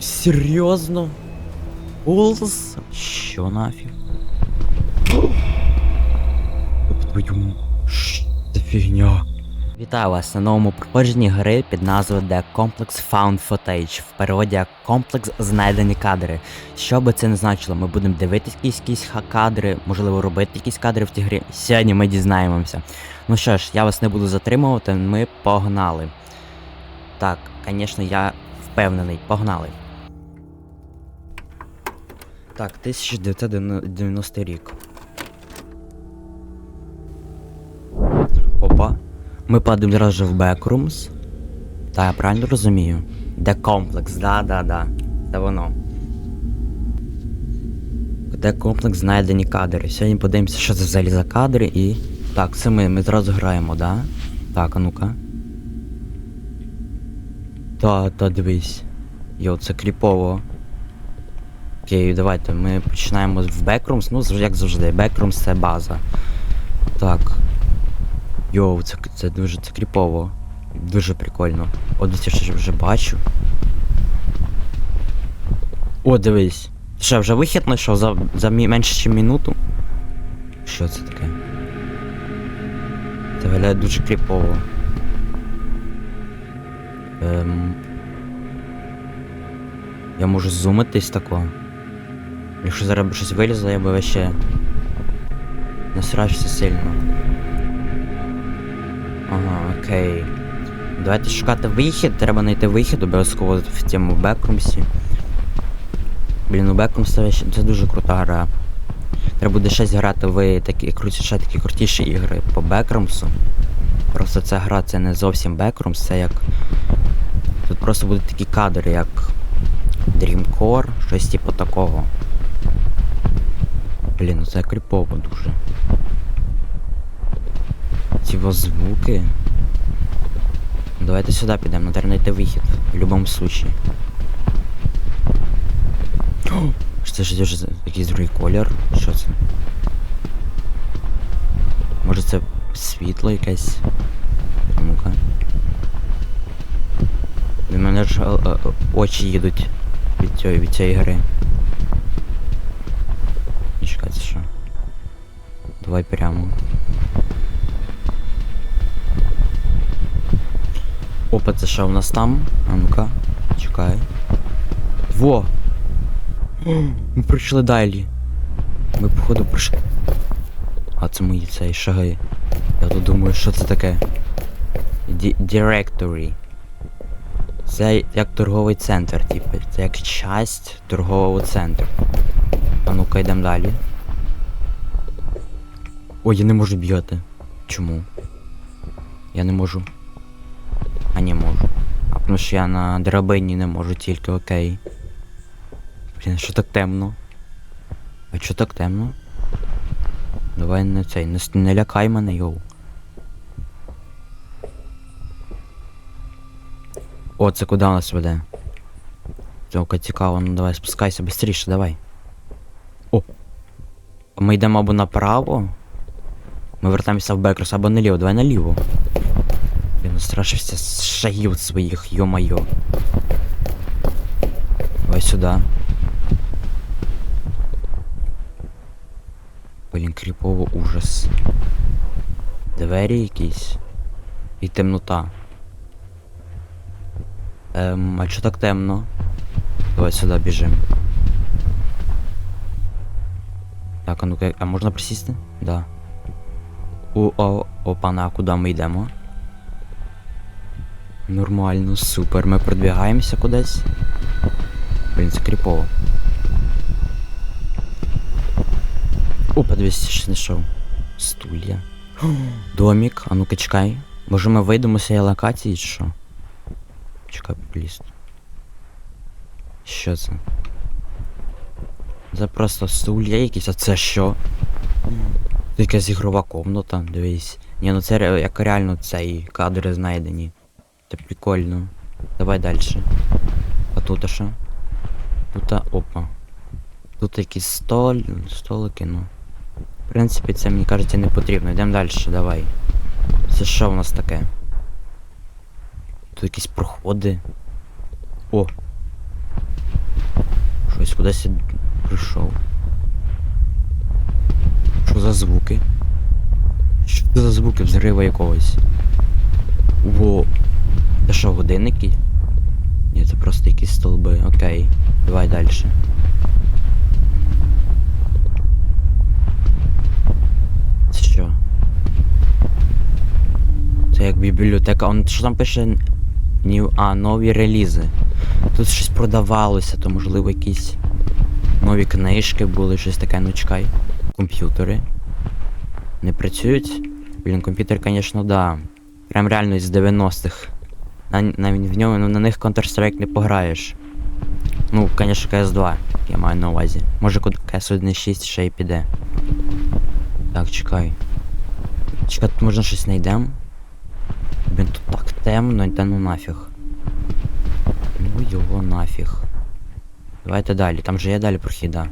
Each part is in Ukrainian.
Серйозно? Голос? Що нафіг? Твою це фігня? Вітаю вас на новому проходженні гри під назвою The Complex Found Footage, в переводі як комплекс знайдені кадри. Що би це не значило, ми будемо дивитись якісь, якісь кадри, можливо, робити якісь кадри в цій грі. Сьогодні ми дізнаємося. Ну що ж, я вас не буду затримувати, ми погнали. Так, звісно, я впевнений, погнали. Так, 1990 рік. Опа. Ми падаємо одразу в Backrooms. Та я правильно розумію? Де комплекс, да-да-да. Це воно. Де комплекс знайдені кадри. Сьогодні подивимося, що це взагалі за кадри і. Так, це ми, ми зразу граємо, да? Так, а ну-ка. Та, та дивись. Йо, це кріпово. Окей, давайте ми починаємо в Backrooms, ну як завжди, Backrooms це база. Так. Йоу, це, це дуже це кріпово. Дуже прикольно. От десь я ще вже бачу. О, дивись. Що, вже вихід знайшов за, за менше, ніж минуту? Що це таке? Це виглядає дуже кріпово. Ем... Я можу зумитись тако. Якщо зараз б щось вилізло, я би вообще насрався сильно. Ага, окей. Давайте шукати вихід, треба знайти вихід обов'язково в цьому бекрумсі. Блін, у це, ще- це дуже крута гра. Треба буде ще зіграти в такі круті, ще такі крутіші ігри по Бекрумсу. Просто ця гра це не зовсім Backrooms, це як. Тут просто будуть такі кадри, як Dreamcore, щось типу такого. Блін, ну це кріпово дуже. Ці звуки. Давайте сюди підемо, треба знайти вихід. В будь-якому случаї. О, Це ж дуже якийсь другий колір. Що це? Може це світло якесь? Ну-ка. До мене ж е, е, очі їдуть від цієї, гри. Це що? Давай прямо. Опа, це що у нас там? А ну-ка, чекай. Во! Ми прийшли далі. Ми походу прийшли. А це мої цей шаги. Я тут думаю, що це таке. Directory. Це як торговий центр, типу. Це як часть торгового центру. А ну-ка йдемо далі. Ой, я не можу б'яти. Чому? Я не можу. А не можу. А тому що я на драбині не можу тільки, окей. Блін, що так темно? А що так темно? Давай не цей, не, не лякай мене, йоу. О, це куди нас веде? Цілка цікаво, ну давай спускайся швидше, давай. Ми йдемо або направо. Ми вертаємося в Бекрос, або наліво, давай наліво. Блін, настрашився з шагів своїх, йо-майо. Давай сюди. Блін, кріпово ужас. Двері якісь. І темнота. Ем, а чо так темно? Давай сюди біжим. Так, а ну-ка, а можна присісти? Да. О, о, опана, а куди ми йдемо? Нормально, супер. Ми продвигаємося кудись. Блін, це кріпово. О, подивись, що знайшов. Стулья. Домік, а ну-ка чекай. Може ми вийдемо з цієї локації чи що? Чекай, пліст. Що це? Це просто стулья якісь, а це що? Це якась ігрова комната, дивись. Ні, ну це як реально цей кадри знайдені. Це прикольно. Давай далі. А тут а що? Тут опа. Тут якісь столь, столики, ну. В принципі, це мені кажеться не потрібно. Йдемо далі, давай. Це що в нас таке? Тут якісь проходи. О! Щось Кудись прийшов. Що за звуки? Що це за звуки взрива якогось? Во. Це що, годинники? Ні, це просто якісь столби. Окей. Давай далі. Це що? Це як бібліотека. Он що там пише? New... А, нові релізи. Тут щось продавалося, то можливо якісь нові книжки були, щось таке, ну чекай. Комп'ютери. Не працюють? Блін, комп'ютер, звісно, да. Прям реально із 90-х. На, навіть в ньому ну, на них Counter-Strike не пограєш. Ну, звісно, CS2, я маю на увазі. Може CS 1.6 ще й піде. Так, чекай. Чекай, тут можна щось знайдемо. Блін, тут так темно, та ну нафіг. Ну його нафіг. Давайте далі, там же є далі прохіда.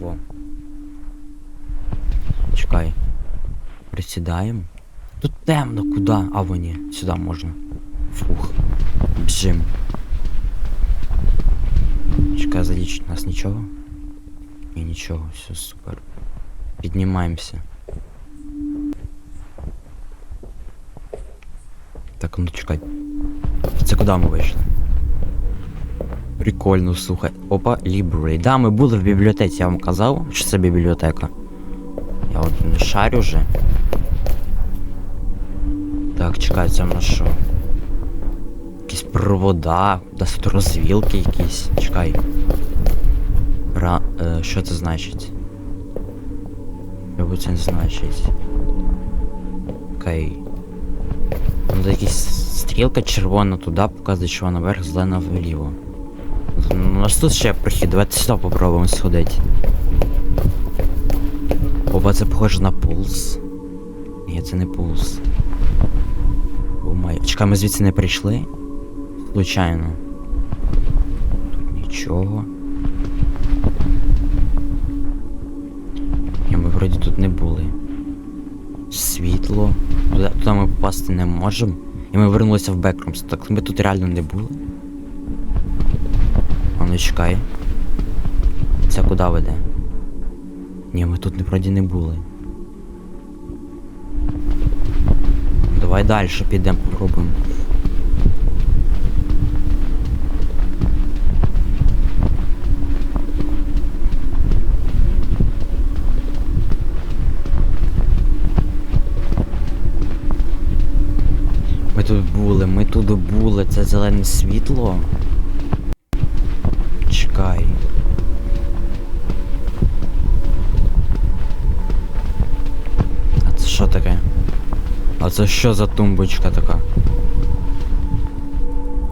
Во. Чекай. Присідаємо. Тут темно, куди? А вони. Сюди можна. Фух. Біжим. Чекай, задіч у нас нічого? Ні, нічого, все супер. Піднімаємося. Так, ну чекай. Це куди ми вийшли? Прикольно, слухай. Опа, Library. Да, ми були в бібліотеці, я вам казав, що це бібліотека. Я от не шарю вже. Так, чекай, це в нас що? Якісь провода, десь тут розвілки якісь. Чекай. Ра... Е, що це значить? Що це не значить? Окей. Ну, це якась стрілка червона туди показує, що вона вверх, зелена вліво. Ну, У нас тут ще прохід, давайте сюди попробуємо сходити. Опа, це похоже на пулс. Ні, це не пулс. О май. Чекай, ми звідси не прийшли? Случайно. Тут нічого. Ні, ми вроді тут не були. Світло. Туди, туди ми попасти не можемо. І ми вернулися в Бекрумс. Так ми тут реально не були. Ну чекай. Це куди веде? Ні, ми тут не вроді не були. Давай далі підемо, попробуємо. Ми тут були, ми тут були, це зелене світло. Чекай. А це що таке? А це що за тумбочка така?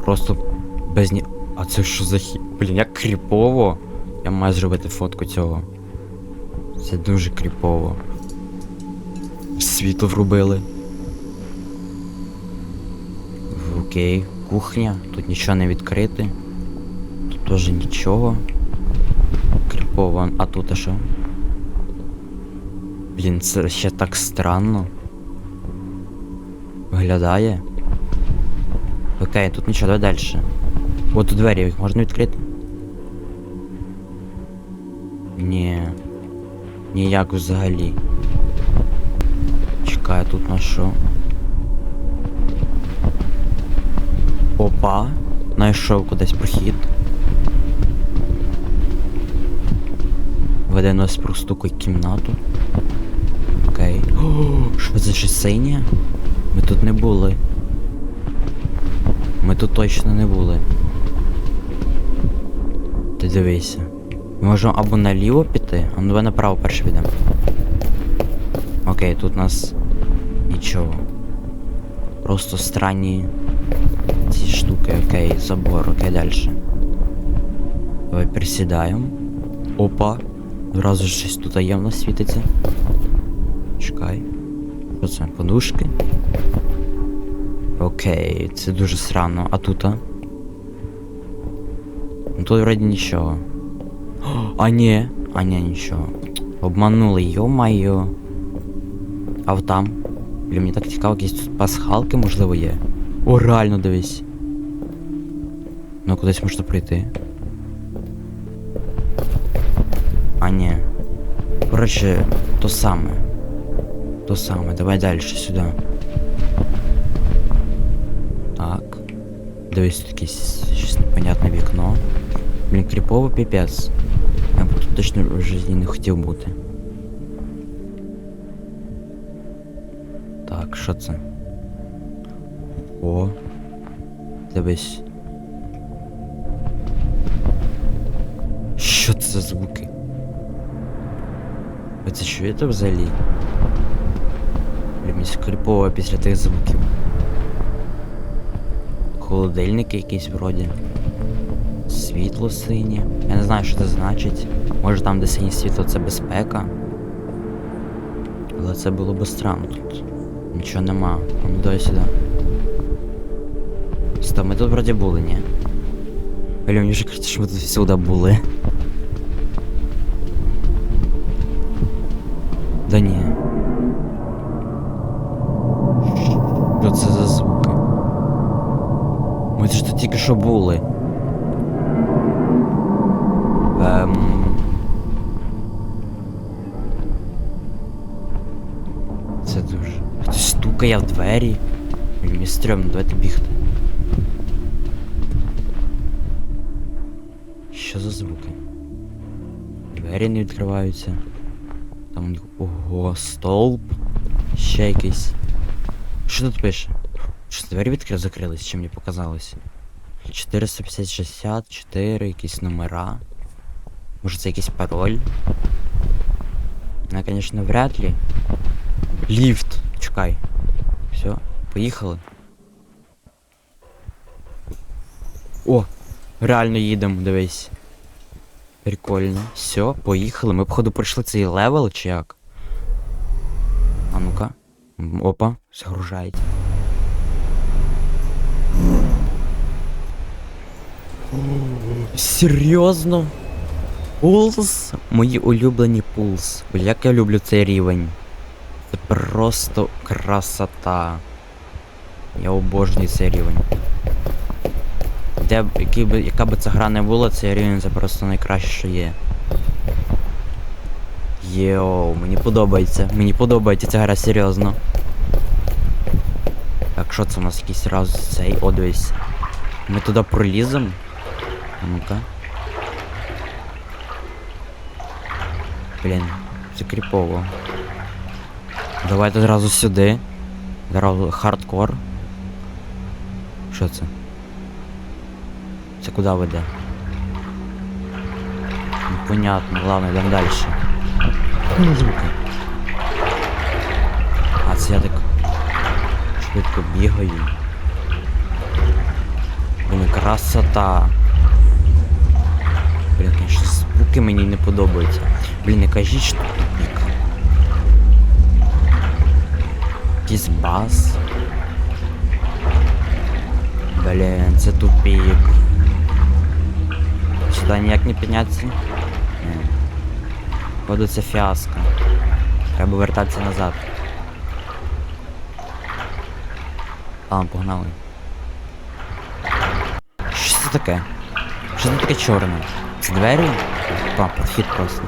Просто без ні. А це що за хі... Блін, як кріпово. Я маю зробити фотку цього. Це дуже кріпово. Світло врубили. Окей, кухня, тут нічого не відкрите. Теж нічого. Кріпово, а тут а що? Блін, це ще так странно. Виглядає. Окей, тут нічого, давай далі. От тут двері їх можна відкрити? Ні. Ніяк взагалі. Чекай, тут на що? Опа, знайшов кудись прохід. Веде нас простукує кімнату. Окей. О, що це ще синє? Ми тут не були. Ми тут точно не були. Ти дивися. Ми можемо або наліво піти, а ну давай направо перше підемо. Окей, тут у нас нічого. Просто странні ці штуки, окей, забор, окей, далі. Давай присідаємо. Опа. Одразу щось тут нас світиться. Чекай. Що це? Подушки? Окей, це дуже срано. А тут? А? Ну тут вроді нічого. А ні. А ні, нічого. Обманули, йо-майо. А в там? Блін, мені так цікаво, якісь тут пасхалки, можливо, є. О, реально дивись. Ну, кудись можна прийти. А ні. Коротше, то саме. То саме, давай далі сюди. Так. Дивись, тут якесь щось непонятне вікно. Блін, кріпово піпець. Я б тут точно в житті не хотів бути. Так, що це? О. Дивись. Що це за звуки? Ви це чуєте взагалі? Блін, мені скрипово після тих звуків. Холодильники якісь вроді. Світло синє. Я не знаю, що це значить. Може там, де синє світло, це безпека. Але це було би странно тут. Нічого нема. Ну дай сюди. Ми тут вроді були, ні? Блін, мені вже кажеться, що ми тут всюди були. Да ні. Що це за звуки? Ми ж тут тільки що були. Ем... Це дуже. Хтось стукає в двері. Мені стрьомно, давайте бігти. Що за звуки? Двері не відкриваються. Там ого, столб. Ще якийсь. Що тут пише? Що двері відкрили закрились, чи мені показалось? 454, якісь номера. Може це якийсь пароль? Ну, конечно, вряд ли. Ліфт! Чекай. Все, поїхали. О! Реально їдемо, дивись. Прикольно. Все, поїхали. Ми, походу, пройшли цей левел чи як? А ну-ка. Опа, загружається. Серйозно? Пулс? Мої улюблені пулс. Як я люблю цей рівень. Це просто красота. Я обожнюю цей рівень. Де б, який би, яка би ця гра не була, цей рівень це просто найкраще, що є. Йоу, мені подобається. Мені подобається ця гра серйозно. Так, що це у нас якийсь раз цей, о, дивись. Ми туди проліземо. А ну-ка. Блін, це кріпово. Давайте зразу сюди. Зразу хардкор. Що це? Це куди веде? Непонятно, ладно, йдемо далі. Ну, звуки. А це я так швидко бігаю. Блін, красота. Блін, конечно, звуки мені не подобаються. Блін, не кажіть, що тут тупік. Якийсь бас. Блін, це тупік. Сюди ніяк не. Походу це фіаско. Треба вертатися назад. Ладно, погнали. Що це таке? Що це таке чорне? Це двері? Папа, підхід просто.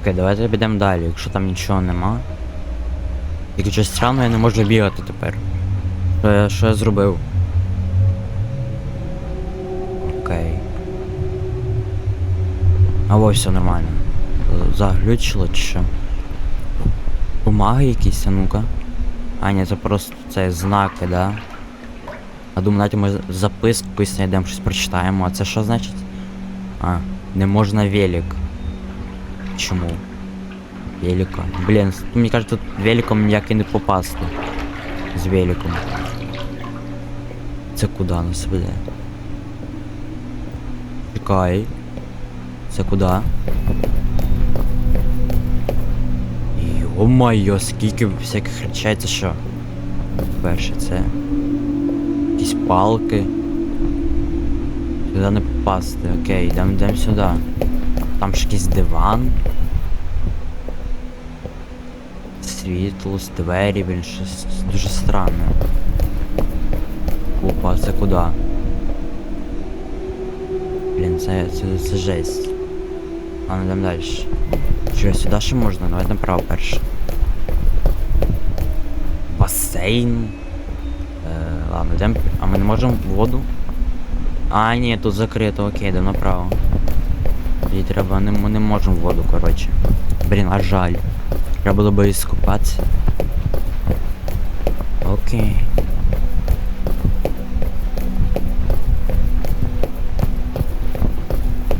Окей. Окей, давайте підемо далі, якщо там нічого нема. Тільки щось странно я не можу бігати тепер. Що я, що я зробив? Окей. А ось все нормально. Заглючило чи що? Бумаги якісь, а ну-ка. А, ні, це просто це знаки, да? А думаю, навіть ми записку знайдемо, щось прочитаємо. А це що значить? А, не можна велик. Чому? Велика. Блін, с- мені кажуть, тут великом ніяк і не попасти. З великом. Це куди нас веде? Чекай. Це куди? Йо-майо, скільки всяких речей, це що? Перше, це. Якісь палки. Сюди не попасти. Окей, йдемо йдемо сюди. Там ж якийсь диван. Світло, двері, блін, щось дуже странне. Опа, це куди? Блін, це, це, це жесть. Ладно, йдемо далі. Що, сюди ще можна? Давай направо перше. Басейн. Е, ладно, йдемо. А ми не можемо в воду? А, ні, тут закрито, окей, йдемо направо. Тоді треба, не, ми не можемо воду, коротше. Блін, а жаль. Треба було би іскупатися. Окей.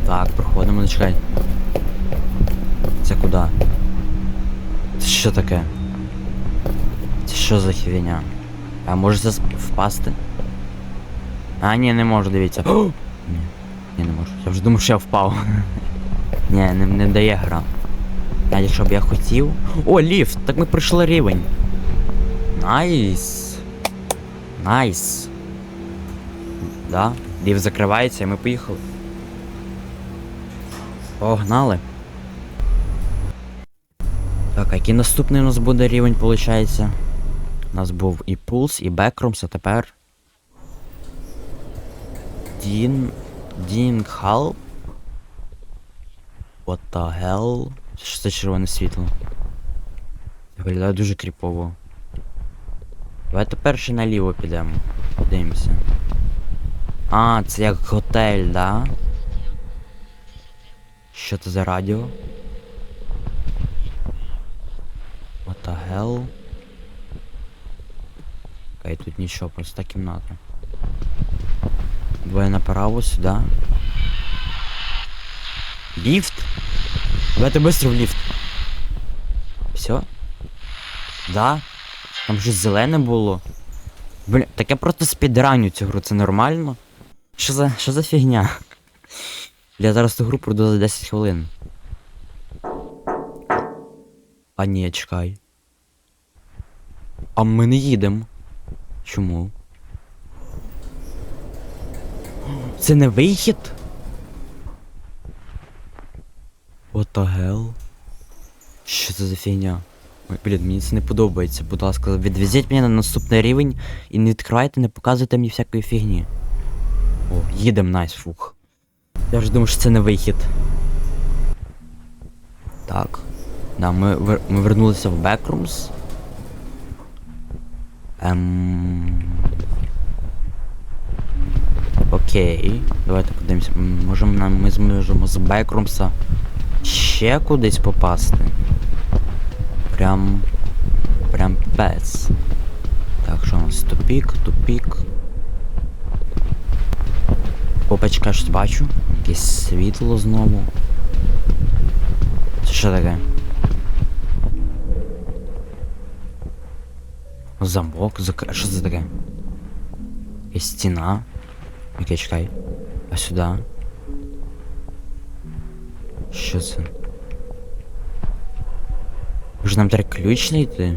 Так, проходимо, ну чекай. Це куди? Це що таке? Це що за хвіня? А може це впасти? А, ні, не можу, дивіться. Ні, ні, не можу. Я вже думав, що я впав. ні, не, не дає гра. Навіть якщо б я хотів. О, ліфт! Так ми пройшли рівень. Найс. Найс. Да, ліфт закривається і ми поїхали. Погнали. Так, а який наступний у нас буде рівень, виходить? У нас був і Пулс, і Бекрумс, а тепер. Дін. Дінг Хал. What the hell? Що це червоне світло? Виглядає дуже кріпово. Давайте перше наліво підемо. Подивимося. А, це як готель, да? Що це за радіо? What the hell? Окей, тут нічого, просто кімната. Двоє направо сюди. Ліфт? Давайте быстро в ліфт. Все? Да? Там щось зелене було. Бля, так я просто спідраню цю гру, це нормально? Що за. що за фігня? Я зараз цю гру пройду за 10 хвилин. А ні, чекай. А ми не їдемо. Чому? Це не вихід? Hell? Що це за фігня? Ой, блін, мені це не подобається. Будь ласка, відвезіть мене на наступний рівень і не відкривайте, не показуйте мені всякої фігні. О, їдем, найс, фух. Я ж думав, що це не вихід. Так. Да, ми, ми вернулися в Backrooms. Ем... Окей. Давайте подивимося. М, Можемо нам ми зможемо з Бекрумса ще кудись попасти. Прям. Прям пец. Так, що у нас? Тупік, тупік. Опачка, щось бачу. Якесь світло знову. Це що таке? Замок, закр... Що це таке? Якась стіна. Окей, чекай. А сюди? Що це? Може нам треба ключ знайти?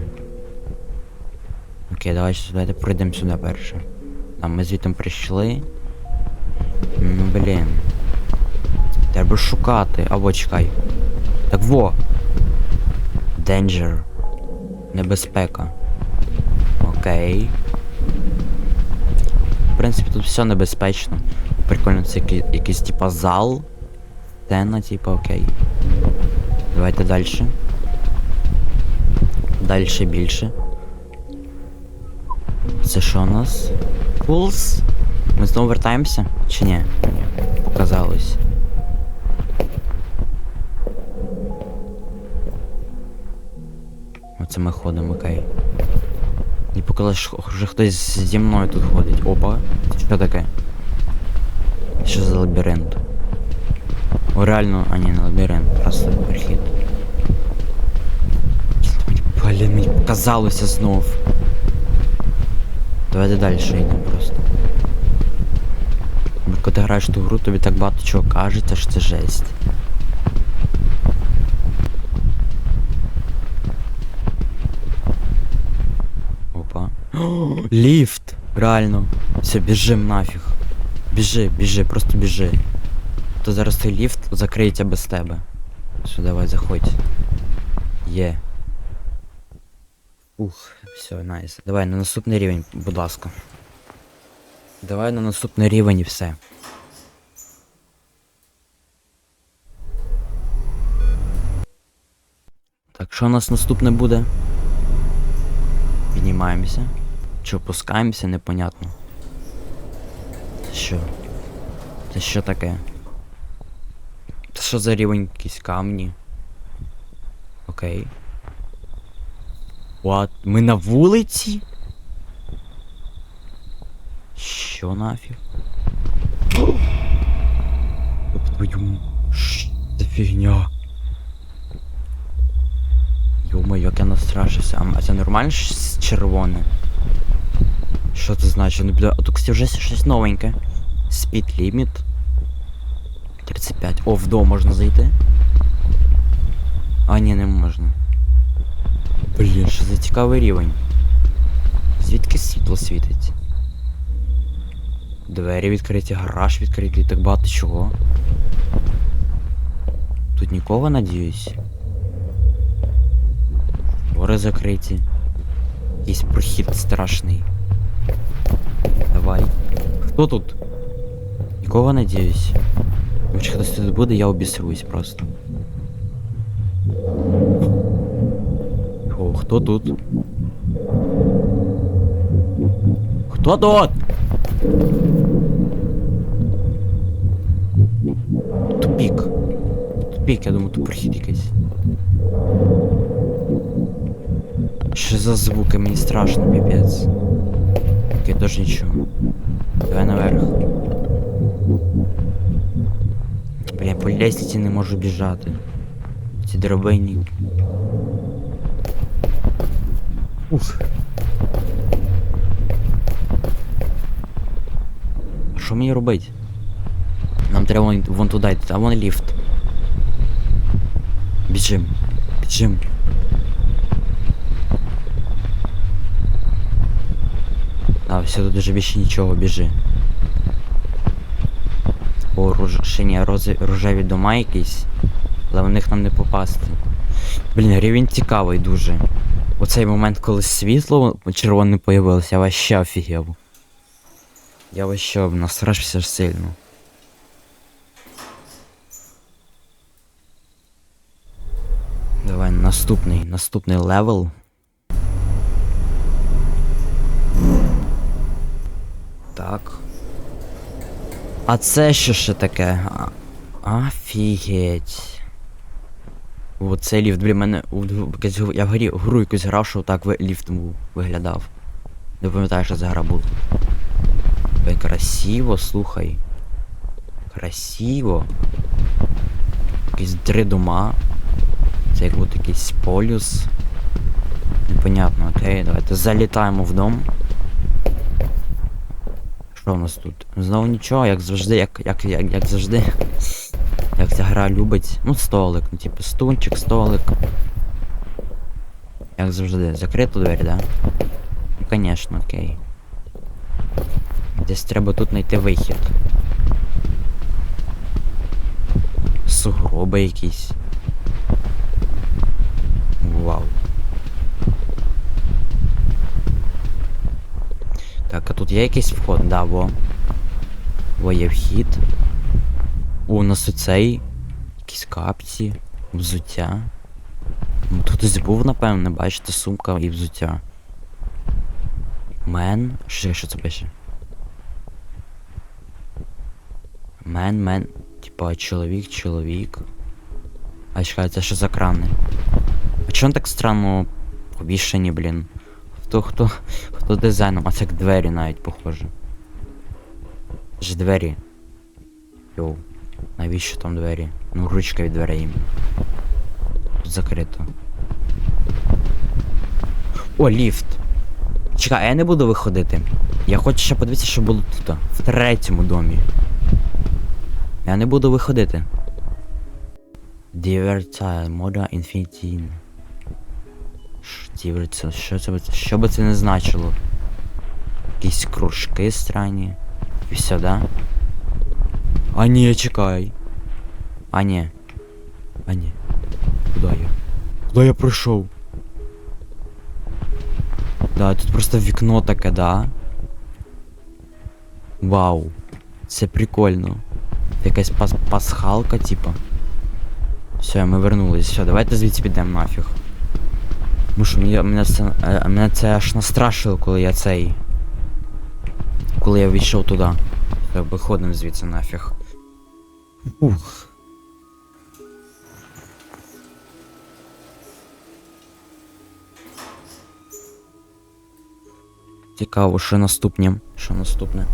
Окей, давайте, давайте пройдемо сюди перше. Там ми звідти прийшли. Ну блін. Треба шукати. Або чекай. Так во! Danger. Небезпека. Окей. Принципі, тут все небезпечно. Прикольно, це який, якийсь типа зал. Тена, типа, окей. Давайте далі. Дальше більше. Це що у нас? Пулс? Ми знову вертаємося? Чи? Ні. Показалось. Оце ми ходимо, окей. І показалось, що хтось зі мною тут ходить. Опа. Що таке? Що за лабіринт? О, реально, а ні, не лабіринт, просто перехід. Блін, мені показалося знов. Давайте далі йдемо просто. Коли ти граєш ту гру, тобі так багато чого кажеться, що це жесть. О, ліфт! Реально. Все, біжим нафіг. Біжи, біжи, просто біжи. То зараз цей ліфт закриється без тебе. Все, давай, заходь. Є. Ух, все, найс. Давай на наступний рівень, будь ласка. Давай на наступний рівень і все. Так, що у нас наступне буде? Піднімаємося. Чи опускаємося, непонятно. Що? Це що таке? Це що за рівень якісь камні? Окей. What? Ми на вулиці? Що нафіг? Твою... Це фігня. Йома, як я настрашився. А це нормально щось червоне? Що це значить? Ну, бля, а тут вже щось новеньке. Speed limit. 35. О, в дом можна зайти? А, ні, не можна. Блін, що за цікавий рівень. Звідки світло світить? Двері відкриті, гараж відкритий, так багато чого. Тут нікого надіюсь. Гори закриті. Якийсь прохід страшний. Давай. Хто тут? Нікого надіюсь. Якщо хтось тут буде, я обісрусь просто. О, хто тут? Хто тут? Тупік. Тупік, я думаю, тут прохід якийсь. Що за звуки? Мені страшно, піпець. Так я теж нічого. Давай наверх. Бля, по лестниці не можу біжати. Ці драбині. Уф. Що мені робити? Нам треба вон, вон туди йти, а вон ліфт. Біжим. Біжим. А, все, тут вже більше нічого, біжи. О, ще ні, рожеві дома якісь. Але в них нам не попасти. Блін, рівень цікавий дуже. Оцей момент, коли світло червоне появилося, я вообще офігел. Я вообще настрашився ж сильно. Давай наступний, наступний левел. Так. А це що ще таке? Офігеть. Оце ліфт, блін, мене. Я в грі гру якусь грав, що так ліфт виглядав. Не пам'ятаю, що за гра була. Блін, красиво, слухай. Красиво. Якісь три дома. Це як будто якийсь полюс. Непонятно, окей, давайте залітаємо в дом. Що у нас тут? Знову нічого, як завжди, як, як, як, як завжди. Як ця гра любить. Ну, столик, ну типу стульчик, столик. Як завжди. Закрито двері, да? Ну, конечно, окей. Десь треба тут знайти вихід. Сугроби якісь. Вау. Так, а тут є якийсь вход, да, во. Во є вхід. О, у нас оцей. Якісь капці, взуття. Ну, Тут був, напевне, бачите, сумка і взуття. Мен. Що, що це пише? Мен, мен. Типа чоловік, чоловік. А чекай, це що за крани? А чому так странно повішені, блін? Хто хто хто дизайном, а це як двері навіть похоже. Ж двері. Йоу. Навіщо там двері? Ну ручка від дверей. Тут закрито. О, ліфт. Чекай, а я не буду виходити. Я хочу ще подивитися, що було тут, в третьому домі. Я не буду виходити. Діверця, мода інфінітін. Діверця, що це, що би це не значило? якісь кружки странні. І все, да? А ні, чекай. А ні. А ні. Куда я? Куда я пройшов? Да, тут просто вікно таке, да? Вау. Це прикольно. Якась пас пасхалка, типа. Все, ми вернулись. Все, давайте звідси підемо нафіг. Тому що мене, мене, це, е, мене це аж настрашило, коли я цей. Коли я війшов туди. Виходимо звідси нафіг. Ух. Цікаво, що наступне? Що наступне?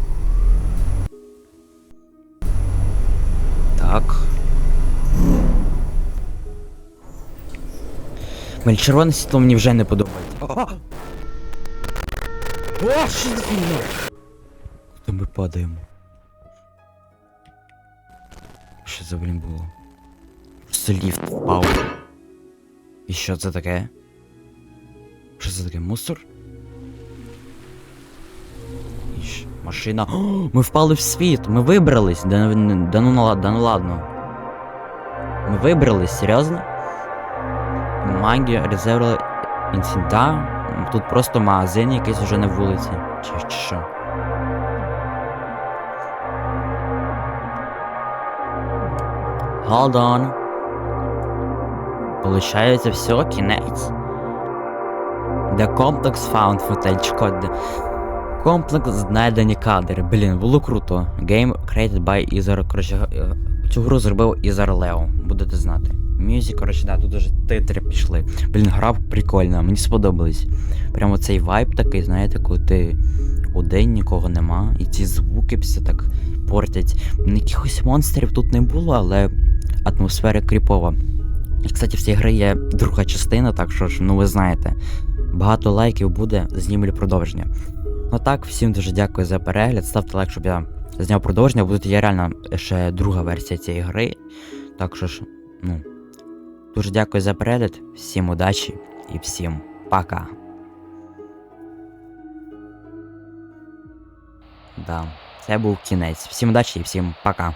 Так. Мені червоне світло мені вже не подобається. О, що за фігня? Куди ми падаємо? Що це, блін, було? Просто ліфт впав. І що це таке? Що це таке? Мусор? Іщ, машина. О, ми впали в світ! Ми вибрались! Да, да, ну, да ну ладно. Ми вибрались, серйозно? Магія резерву інцидента. Тут просто магазин якийсь уже на вулиці. Чи що? Hold on. Получається, все, кінець. The complex found footage code. Комплекс знайдені кадри. Блін, було круто. Game created by Ізар. Коротше, е, цю гру зробив Ізар Лео, будете знати. Мюзик, коротше, да, тут уже титри пішли. Блін, гра прикольна, мені сподобались. Прямо цей вайб такий, знаєте, коли ти удень нікого нема, і ці звуки все так портять. Якихось монстрів тут не було, але атмосфера кріпова. І, кстати, в цій грі є друга частина, так що ж, ну ви знаєте, багато лайків буде, знімлю продовження. Ну так, всім дуже дякую за перегляд. Ставте лайк, щоб я зняв продовження. Буде є реально ще друга версія цієї гри. Так що ж, ну. Дуже дякую за перегляд, всім удачі і всім пока. Да, це був кінець. Всім удачі і всім пока.